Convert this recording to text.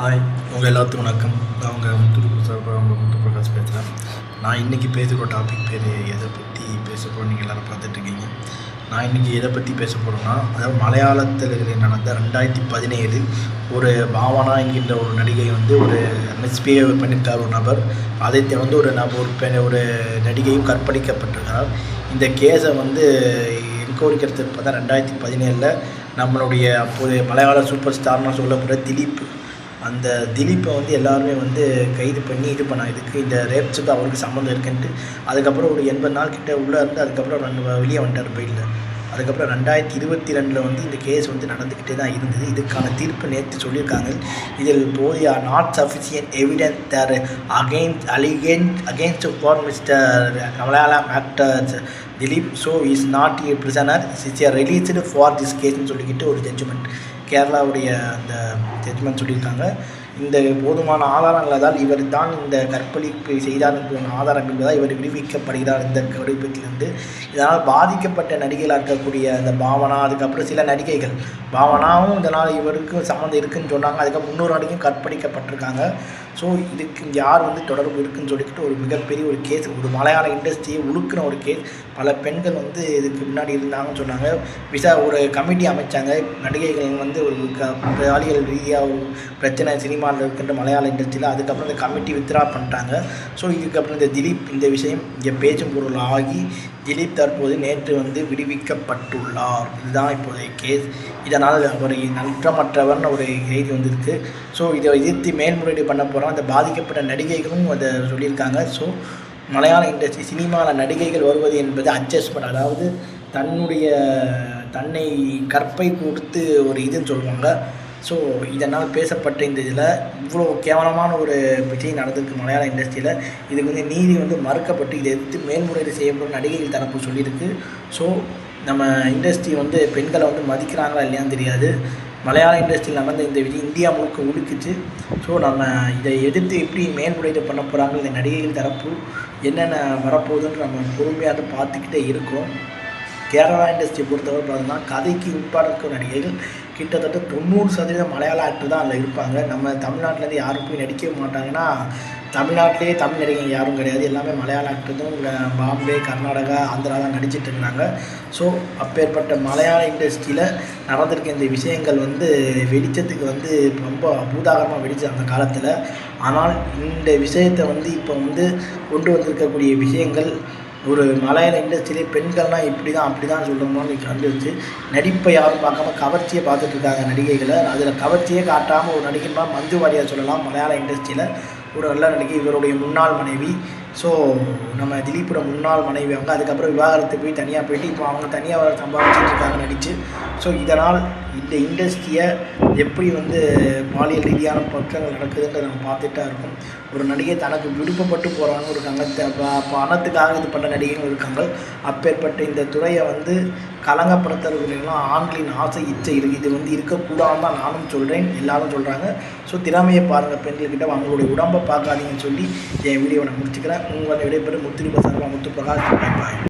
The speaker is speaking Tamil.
ஹாய் உங்கள் எல்லாத்துக்கும் வணக்கம். நான் உங்கள் முத்து சார்பாக உங்கள் முத்து பிரகாஷ் பேசுகிறேன் நான் இன்றைக்கி பேசுகிற டாபிக் பேர் எதை பற்றி பேச போகிறோம் நீங்கள் எல்லோரும் பார்த்துட்ருக்கீங்க நான் இன்றைக்கி எதை பற்றி பேச போகிறேன்னா அதாவது மலையாளத்தில் நடந்த ரெண்டாயிரத்தி பதினேழு ஒரு பாவனா என்கின்ற ஒரு நடிகை வந்து ஒரு மிஸ்பிஹேவ் பண்ணியிருக்கார் ஒரு நபர். அதை வந்து ஒரு நபர் ஒரு பெண் ஒரு நடிகையும் கற்பழிக்கப்பட்டிருக்கிறார். இந்த கேஸை வந்து என்கொயரிக்கு பார்த்தா ரெண்டாயிரத்தி பதினேழில் நம்மளுடைய அப்போதைய மலையாள சூப்பர் ஸ்டார்னு சொல்லப்படுற திலீப். அந்த திலீப்பை வந்து எல்லாருமே வந்து கைது பண்ணி இது பண்ணாங்க இதுக்கு இந்த ரேப்ஸுக்கு அவருக்கு சம்மந்தம் இருக்குன்ட்டு அதுக்கப்புறம் ஒரு எண்பது நாள் கிட்ட உள்ளே இருந்து அதுக்கப்புறம் ரெண்டு வெளியே வந்துட்டார் பெயிலில் அதுக்கப்புறம் ரெண்டாயிரத்தி இருபத்தி ரெண்டில் வந்து இந்த கேஸ் வந்து நடந்துக்கிட்டே தான் இருந்தது. இதுக்கான தீர்ப்பு நேற்று சொல்லியிருக்காங்க. இதில் போதிய not sufficient evidence there against applicant against for mister Malayalam actor Dileep so is not a prisoner is a released for this கேஸ்னு சொல்லிக்கிட்டு ஒரு ஜட்ஜ்மெண்ட் கேரளாவுடைய அந்த ஜட்ஜ்மெண்ட் சொல்லியிருக்காங்க. இந்த போதுமான ஆதாரங்கள் இவர் தான் இந்த கற்பழிப்பு செய்தார் என்பதன் ஆதாரம் என்பதால் இவர் விடுவிக்கப்படுகிறார் இந்த கடுப்பத்திலிருந்து இதனால் பாதிக்கப்பட்ட நடிகைகளாக இருக்கக்கூடிய அந்த பாவனா அதுக்கப்புறம் சில நடிகைகள். பாவனாவும் இதனால் இவருக்கு சம்மந்தம் இருக்குதுன்னு சொன்னாங்க. அதுக்கப்புறம் இன்னொரு நடிகையும் கற்பழிக்கப்பட்டிருக்காங்க. ஸோ இதுக்கு யார் வந்து தொடர்பு இருக்குன்னு சொல்லிக்கிட்டு ஒரு மிகப்பெரிய ஒரு கேஸ் ஒரு மலையாள இண்டஸ்ட்ரியை உழுக்கின ஒரு கேஸ் பல பெண்கள் வந்து இதுக்கு முன்னாடி இருந்தாங்கன்னு சொன்னாங்க. விசா ஒரு கமிட்டி அமைச்சாங்க. நடிகைகள் வந்து ஒரு க ரீதியாக ஒரு பிரச்சனை சினிமா சினிமாவில் இருக்கின்ற மலையாள இண்டஸ்ட்ரியில் அதுக்கப்புறம் இந்த கமிட்டி வித்ரா பண்ணிட்டாங்க ஸோ இதுக்கப்புறம் இந்த திலீப் இந்த விஷயம் இங்கே பேச்சும் பொருள் ஆகி திலீப் தற்போது நேற்று வந்து விடுவிக்கப்பட்டுள்ளார். இதுதான் இப்போதைய கேஸ் இதனால் ஒரு நற்றமற்றவர்னு ஒரு செய்தி வந்திருக்கு. ஸோ இதை எதிர்த்து மேல்முறையீடு பண்ண போகிறோம் அந்த பாதிக்கப்பட்ட நடிகைகளும் அதை சொல்லியிருக்காங்க. ஸோ மலையாள இண்டஸ்ட்ரி சினிமாவில் நடிகைகள் வருவது என்பது அட்ஜஸ்ட்மெண்ட் அதாவது தன்னுடைய தன்னை கற்பை கொடுத்து ஒரு இதுன்னு சொல்லுவாங்க. ஸோ இதனால் பேசப்பட்ட இந்த இதில் இவ்வளோ கேவலமான ஒரு விஷயம் நடந்திருக்கு மலையாள இண்டஸ்ட்ரியில் இதுக்கு வந்து நீதி வந்து மறுக்கப்பட்டு இதை எடுத்து மேல்முறையீடு செய்யப்படும் நடிகைகள் தரப்பு சொல்லியிருக்கு. ஸோ நம்ம இண்டஸ்ட்ரி வந்து பெண்களை வந்து மதிக்கிறாங்களா இல்லையான்னு தெரியாது. மலையாள இண்டஸ்ட்ரியில் நடந்த இந்த விதி இந்தியா முழுக்க உடுக்குச்சு ஸோ நம்ம இதை எதிர்த்து எப்படி மேல்முறையீடு பண்ண போகிறாங்க இந்த நடிகைகள் தரப்பு? என்னென்ன வரப்போகுதுன்னு நம்ம பொறுமையாக பார்த்துக்கிட்டே இருக்கோம். கேரளா இண்டஸ்ட்ரியை பொறுத்தவரை பார்த்தோம்னா கதைக்கு உட்பாடு நடிகைகள் கிட்டத்தட்ட தொண்ணூறு சதவீதம் மலையாள ஆக்டர் தான் அதில் இருப்பாங்க. நம்ம தமிழ்நாட்டிலேருந்து யாரும் போய் நடிக்கவே மாட்டாங்கன்னா தமிழ்நாட்டிலே தமிழ் நடிகங்க யாரும் கிடையாது. எல்லாமே மலையாள ஆக்டர் தான். பாம்பே கர்நாடகா ஆந்திரா தான் நடிச்சிட்டு இருந்தாங்க ஸோ அப்பேற்பட்ட மலையாள இண்டஸ்ட்ரியில் நடந்திருக்க இந்த விஷயங்கள் வந்து வெடித்ததுக்கு வந்து ரொம்ப அபூதாகரமாக வெடிச்சு அந்த காலத்தில். ஆனால் இந்த விஷயத்தை வந்து இப்போ வந்து கொண்டு வந்திருக்கக்கூடிய விஷயங்கள் ஒரு மலையாள இண்டஸ்ட்ரியிலே பெண்கள்லாம் இப்படி தான் அப்படி தான் சொல்கிறோமோன்னு கண்டுச்சு நடிப்பை யாரும் பார்க்காம கவர்ச்சியை பார்த்துட்டு இருக்காங்க நடிகைகளை. அதில் கவர்ச்சியே காட்டாமல் ஒரு நடிகைமா மஞ்சு சொல்லலாம். மலையாள இண்டஸ்ட்ரியில் ஒரு நல்ல நடிகை இவருடைய முன்னாள் மனைவி ஸோ நம்ம திலீப்போட முன்னாள் மனைவி அவங்க அதுக்கப்புறம் விவாகரத்து போய் தனியாக போயிட்டு இப்போ அவங்க தனியாக சம்பாதிச்சிட்டு இருக்காங்க நடித்து ஸோ இதனால் இந்த இண்டஸ்ட்ரியை எப்படி வந்து பாலியல் ரீதியான பக்கங்கள் நடக்குதுன்றதை நம்ம பார்த்துட்டா இருக்கும். ஒரு நடிகை தனக்கு விருப்பப்பட்டு போகிறாங்க இருக்காங்க பணத்துக்காக இது பண்ண நடிகைகள் இருக்காங்க. அப்பேற்பட்ட இந்த துறையை வந்து கலங்கப்படுத்துறதுலாம் ஆண்களின் ஆசை இச்சை இருக்குது இது வந்து இருக்கக்கூடாதுன்னு தான் நானும் சொல்கிறேன் எல்லாரும் சொல்கிறாங்க ஸோ திறமையை பாருங்கள் பெண்கள்கிட்ட. அவங்களுடைய உடம்பை பார்க்காதீங்கன்னு சொல்லி என் வீடியோவை நான் முடிச்சுக்கிறேன். உங்கள் விடைபெறும் முத்திரி பசார்பா முத்து பிரகாஷ் பாய்